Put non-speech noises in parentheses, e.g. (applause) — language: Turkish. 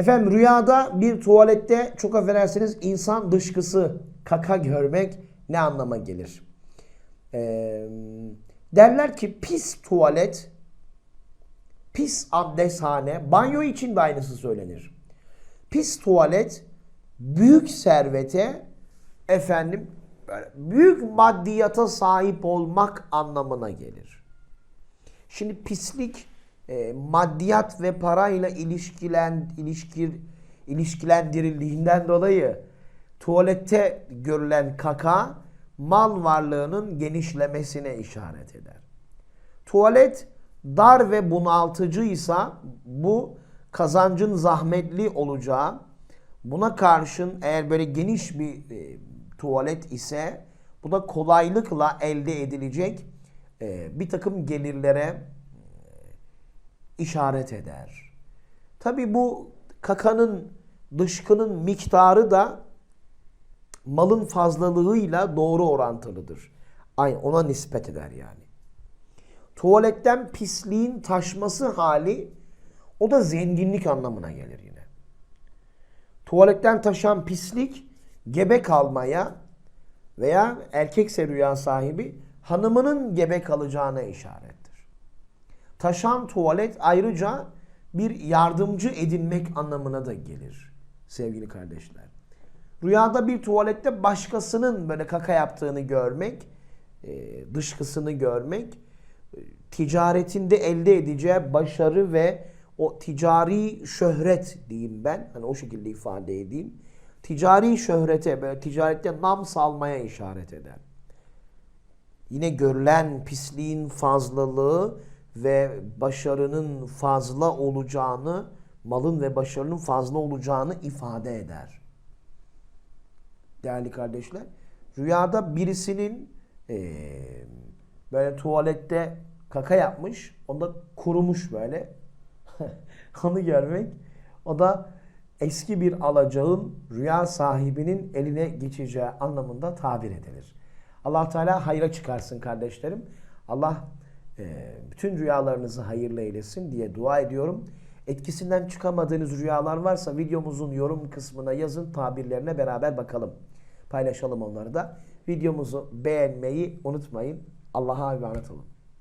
Efendim rüyada bir tuvalette çok affedersiniz insan dışkısı kaka görmek ne anlama gelir? Ee, derler ki pis tuvalet, pis abdesthane, banyo için de aynısı söylenir. Pis tuvalet büyük servete efendim büyük maddiyata sahip olmak anlamına gelir. Şimdi pislik e, maddiyat ve parayla ilişkilen ilişkir ilişkilendirildiğinden dolayı tuvalette görülen kaka mal varlığının genişlemesine işaret eder. Tuvalet dar ve bunaltıcıysa bu kazancın zahmetli olacağı, buna karşın eğer böyle geniş bir e, tuvalet ise bu da kolaylıkla elde edilecek e, bir takım gelirlere işaret eder. Tabi bu kakanın, dışkının miktarı da malın fazlalığıyla doğru orantılıdır. Aynı ona nispet eder yani. Tuvaletten pisliğin taşması hali o da zenginlik anlamına gelir yine. Tuvaletten taşan pislik gebe kalmaya veya erkekse rüya sahibi hanımının gebe kalacağına işarettir. Taşan tuvalet ayrıca bir yardımcı edinmek anlamına da gelir sevgili kardeşler. Rüyada bir tuvalette başkasının böyle kaka yaptığını görmek, e, dışkısını görmek, e, ticaretinde elde edeceği başarı ve o ticari şöhret diyeyim ben, hani o şekilde ifade edeyim. Ticari şöhrete, böyle ticarette nam salmaya işaret eder. Yine görülen pisliğin fazlalığı ve başarının fazla olacağını, malın ve başarının fazla olacağını ifade eder. Değerli kardeşler, rüyada birisinin eee, böyle tuvalette kaka yapmış, onda kurumuş böyle. (laughs) Onu görmek, o da eski bir alacağın rüya sahibinin eline geçeceği anlamında tabir edilir. allah Teala hayra çıkarsın kardeşlerim. Allah e, bütün rüyalarınızı hayırlı eylesin diye dua ediyorum. Etkisinden çıkamadığınız rüyalar varsa videomuzun yorum kısmına yazın tabirlerine beraber bakalım. Paylaşalım onları da. Videomuzu beğenmeyi unutmayın. Allah'a emanet olun.